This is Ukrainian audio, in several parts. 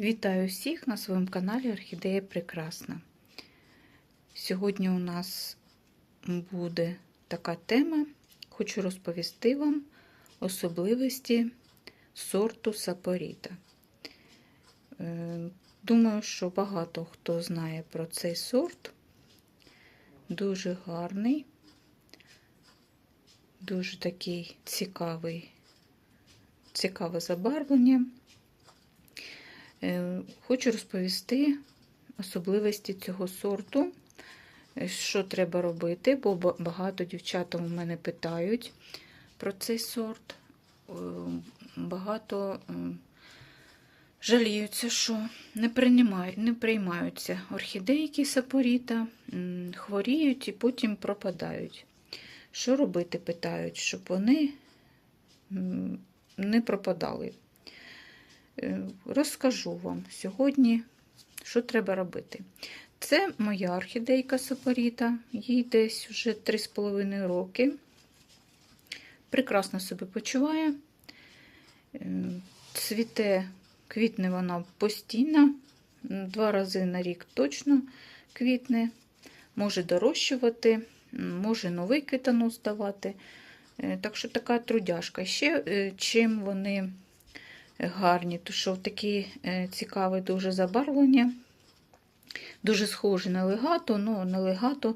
Вітаю всіх на своєму каналі Орхідея Прекрасна. Сьогодні у нас буде така тема. Хочу розповісти вам особливості сорту Сапоріта. Е, Думаю, що багато хто знає про цей сорт. Дуже гарний, дуже такий цікавий, цікаве забарвлення. Е, Хочу розповісти особливості цього сорту, е, що треба робити, бо багато дівчат у мене питають про цей сорт. Е, Багато жаліються, що не, приймають, не приймаються орхідейки сапоріта, хворіють і потім пропадають. Що робити, питають, щоб вони не пропадали. Е, Розкажу вам сьогодні, що треба робити. Це моя орхідейка сапоріта, їй десь вже 3,5 роки. Прекрасно себе почуває. Е, Цвіте, квітне вона постійно, два рази на рік точно квітне, може дорощувати, може новий квітонос давати. Е, Так що така трудяшка. Ще чим вони гарні, то що такі е, цікаве дуже забарвлення. Дуже схоже на легато, ну не легато,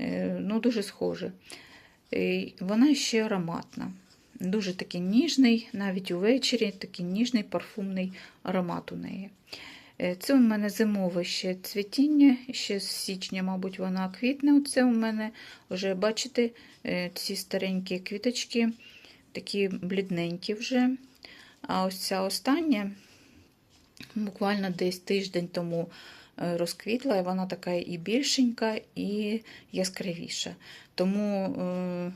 е, ну дуже схоже. Вона ще ароматна. Дуже такий ніжний, навіть увечері такий ніжний парфумний аромат у неї. Е, Це у мене зимове ще цвітіння, ще з січня, мабуть, вона квітне. Оце у мене вже, бачите, ці старенькі квіточки, такі блідненькі вже. А ось ця остання, буквально десь тиждень тому е, розквітла, і вона така і більшенька, і яскравіша. Тому е,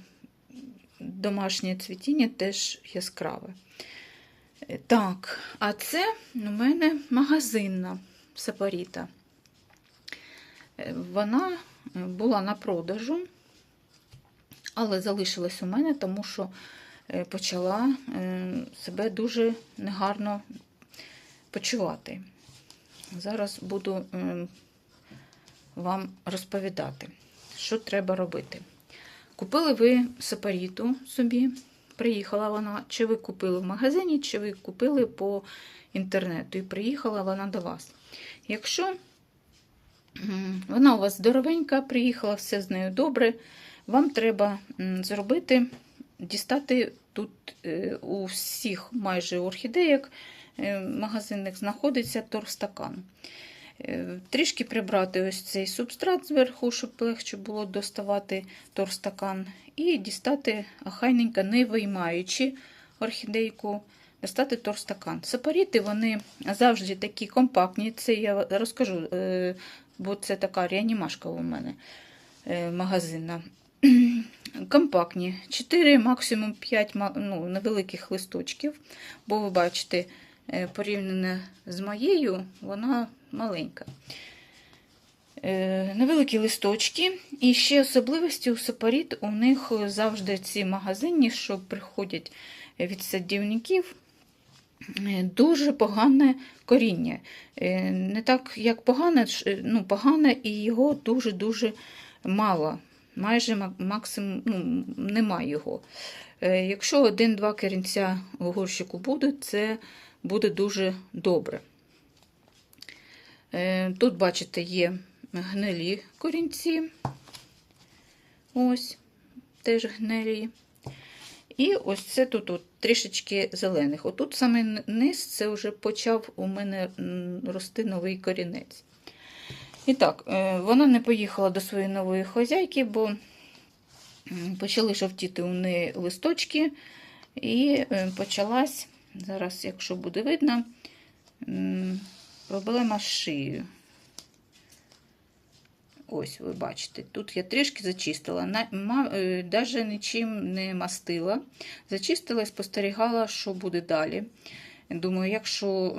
домашнє цвітіння теж яскраве. Е, Так, а це у мене магазинна сапоріта. Е, Вона була на продажу, але залишилась у мене, тому що почала е, себе дуже негарно почувати. Зараз буду е, вам розповідати, що треба робити. Купили ви сапаріту собі, приїхала вона, чи ви купили в магазині, чи ви купили по інтернету, і приїхала вона до вас. Якщо вона у вас здоровенька, приїхала, все з нею добре, вам треба зробити, дістати тут е, у всіх майже орхідеїк е, магазинних знаходиться торстакан. Е, Трішки прибрати ось цей субстрат зверху, щоб легше було доставати торстакан, і дістати ахайненько, не виймаючи орхідейку, достати торстакан. Сапаріти вони завжди такі компактні. Це я розкажу, бо це така реанімашка у мене магазинна. Компактні, 4, максимум 5 ну, невеликих листочків, бо ви бачите, е, порівняно з моєю, вона маленька. Е, Невеликі листочки. І ще особливості у сапаріт, у них завжди ці магазині, що приходять від садівників, е, дуже погане коріння. Не так, як погане, ну, погане, і його дуже-дуже мало. Майже максимум ну, немає його. Е, Якщо один-два корінця в горщику буде, це буде дуже добре. Е, Тут, бачите, є гнилі корінці. Ось, теж гнилі. І ось це тут от, трішечки зелених. Отут саме низ це вже почав у мене рости новий корінець. І так, е, вона не поїхала до своєї нової хазяйки, бо почали жовтіти у неї листочки, і е, почалась, зараз, якщо буде видно, проблема з шиєю. Ось, ви бачите, тут я трішки зачистила, на, ма, е, нічим не мастила. Зачистила і спостерігала, що буде далі. Думаю, якщо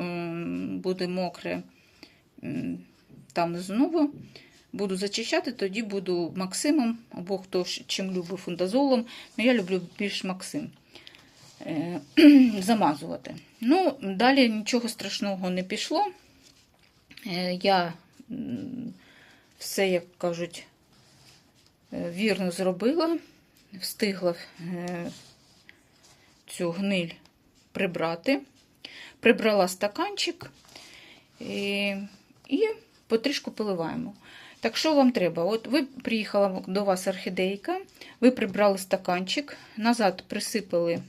буде мокре там знову, буду зачищати, тоді буду максимом, або хто чим любить фундазолом. Ну, я люблю більш максим. е, замазувати. Ну, далі нічого страшного не пішло. Е, Я все, як кажуть, е, вірно зробила, встигла цю гниль прибрати, прибрала стаканчик і, і потрішку поливаємо. Так що вам треба? От ви приїхала до вас орхідейка, ви прибрали стаканчик, назад присипали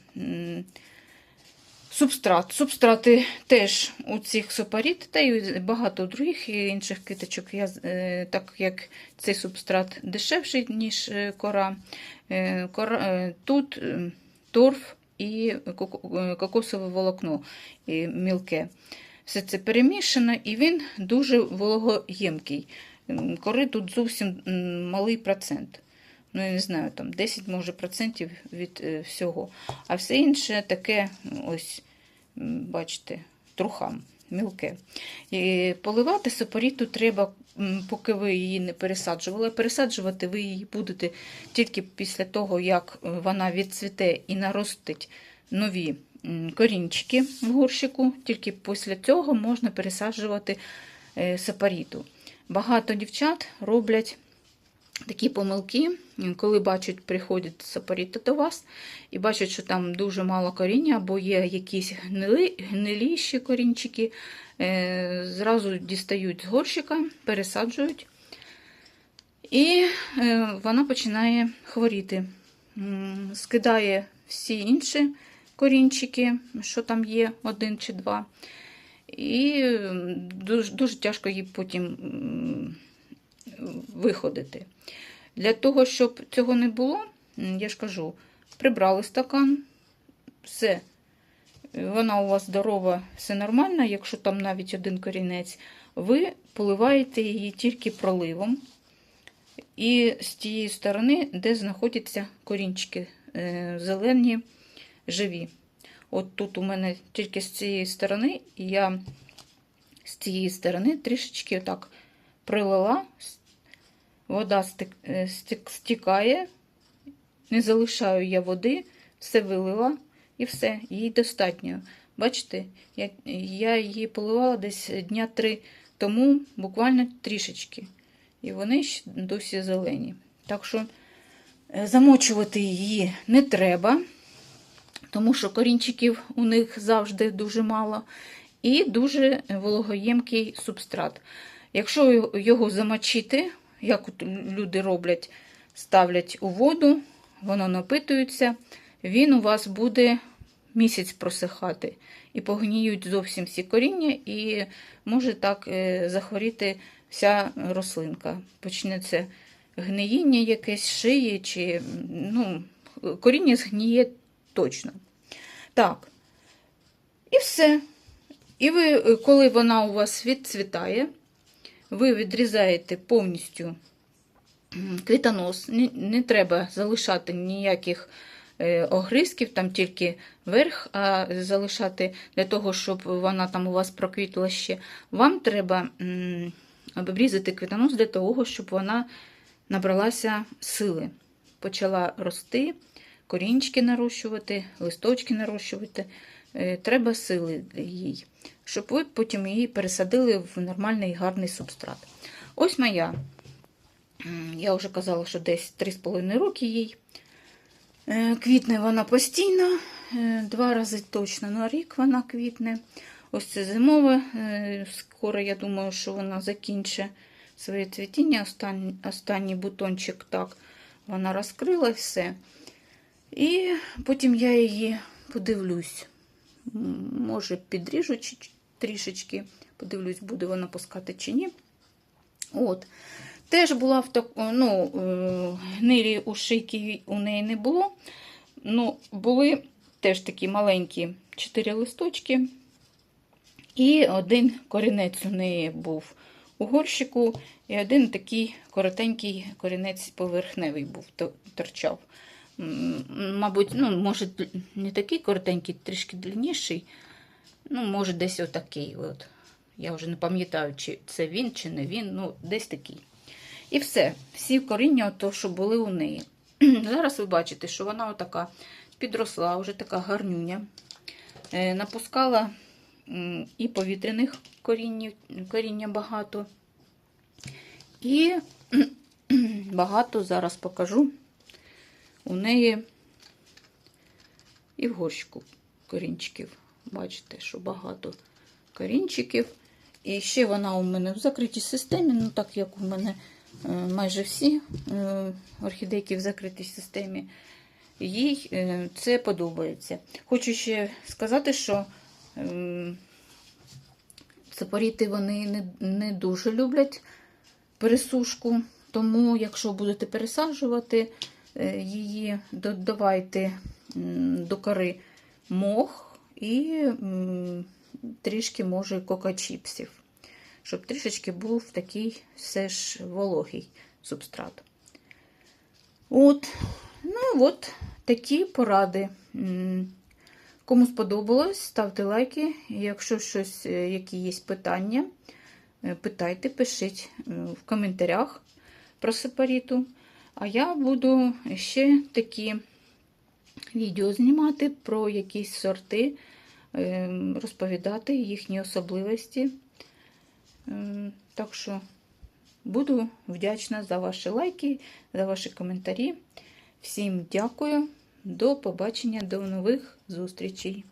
субстрат. Субстрати теж у цих сопаріт, та й багато других інших квіточок. Я, е, так як цей субстрат дешевший, ніж е, кора, е, кора тут торф і кокосове волокно мілке. Все це перемішано, і він дуже вологоємкий. Кори тут зовсім малий процент. Ну, я не знаю, там 10 може процентів від е, всього. А все інше таке, ось, бачите, трухам, мілке. І поливати сапоріту треба, поки ви її не пересаджували. Пересаджувати ви її будете тільки після того, як е, вона відцвіте і наростить нові корінчики в горщику. Тільки після цього можна пересаджувати е, сапаріту. Багато дівчат роблять такі помилки, коли бачать, приходять сапаріти до вас і бачать, що там дуже мало коріння, або є якісь гниліші корінчики, е, зразу дістають з горщика, пересаджують, і е, вона починає хворіти. Скидає всі інші корінчики, що там є, один чи два. І дуже, дуже тяжко їй потім виходити. Для того, щоб цього не було, я ж кажу, прибрали стакан, все. Вона у вас здорова, все нормально. Якщо там навіть один корінець, ви поливаєте її тільки проливом. І з тієї сторони, де знаходяться корінчики е, зелені, живі. От тут у мене тільки з цієї сторони, і я з цієї сторони трішечки отак прилила, вода е, стікає, не залишаю я води, все вилила і все, їй достатньо. Бачите, я, я її поливала десь дня три тому, буквально трішечки. І вони ще досі зелені. Так що е, замочувати її не треба, тому що корінчиків у них завжди дуже мало. І дуже вологоємкий субстрат. Якщо його замочити, як люди роблять, ставлять у воду, воно напитується, він у вас буде місяць просихати. І погніють зовсім всі коріння, і може так е, захворіти вся рослинка. Почнеться гниїння якесь шиї, чи ну, коріння згніє точно. Так. І все. І ви, е, коли вона у вас відцвітає, ви відрізаєте повністю квітонос. Не, не треба залишати ніяких е, огризків, там тільки верх, а залишати для того, щоб вона там у вас проквітла ще. Вам треба обрізати квітонос для того, щоб вона набралася сили. Почала рости, корінчики нарощувати, листочки нарощувати. Е, Треба сили їй, щоб ви потім її пересадили в нормальний гарний субстрат. Ось моя. Я вже казала, що десь 3,5 роки їй. Е, Квітне вона постійно, е, два рази точно на рік вона квітне. Ось це зимове. Скоро, я думаю, що вона закінчить своє цвітіння. Останній, останній бутончик так вона розкрила все. І потім я її подивлюсь. Може, підріжу трішечки, подивлюсь, буде вона пускати чи ні. От. Теж була в так, ну, е, гнилі у шийки у неї не було. Ну, були теж такі маленькі чотири листочки. І один корінець у неї був у горщику, і один такий коротенький корінець поверхневий був, то- торчав. Мабуть, ну, може, не такий коротенький, трішки длинніший. Ну, може, десь отакий. От. Я вже не пам'ятаю, чи це він, чи не він, ну, десь такий. І все. Всі коріння, ото, що були у неї. Зараз ви бачите, що вона отака підросла, вже така гарнюня. Е, Напускала і повітряних коріннів, коріння багато. І багато зараз покажу. У неї і в горщику корінчиків. Бачите, що багато корінчиків. І ще вона у мене в закритій системі, ну так як у мене е, майже всі е, орхідейки в закритій системі, їй е, це подобається. Хочу ще сказати, що е, вони не, не дуже люблять пересушку, тому, якщо будете пересаджувати її, додавайте до кори мох і трішки, може, кока-чіпсів, щоб трішечки був такий все ж вологий субстрат. От, ну от такі поради. Кому сподобалось, ставте лайки. Якщо щось, е, які є питання, е, питайте, пишіть е, в коментарях про сепаріту. А я буду ще такі відео знімати про якісь сорти, е, розповідати їхні особливості. Е, Так що буду вдячна за ваші лайки, за ваші коментарі. Всім дякую. До побачення, до нових зустрічей.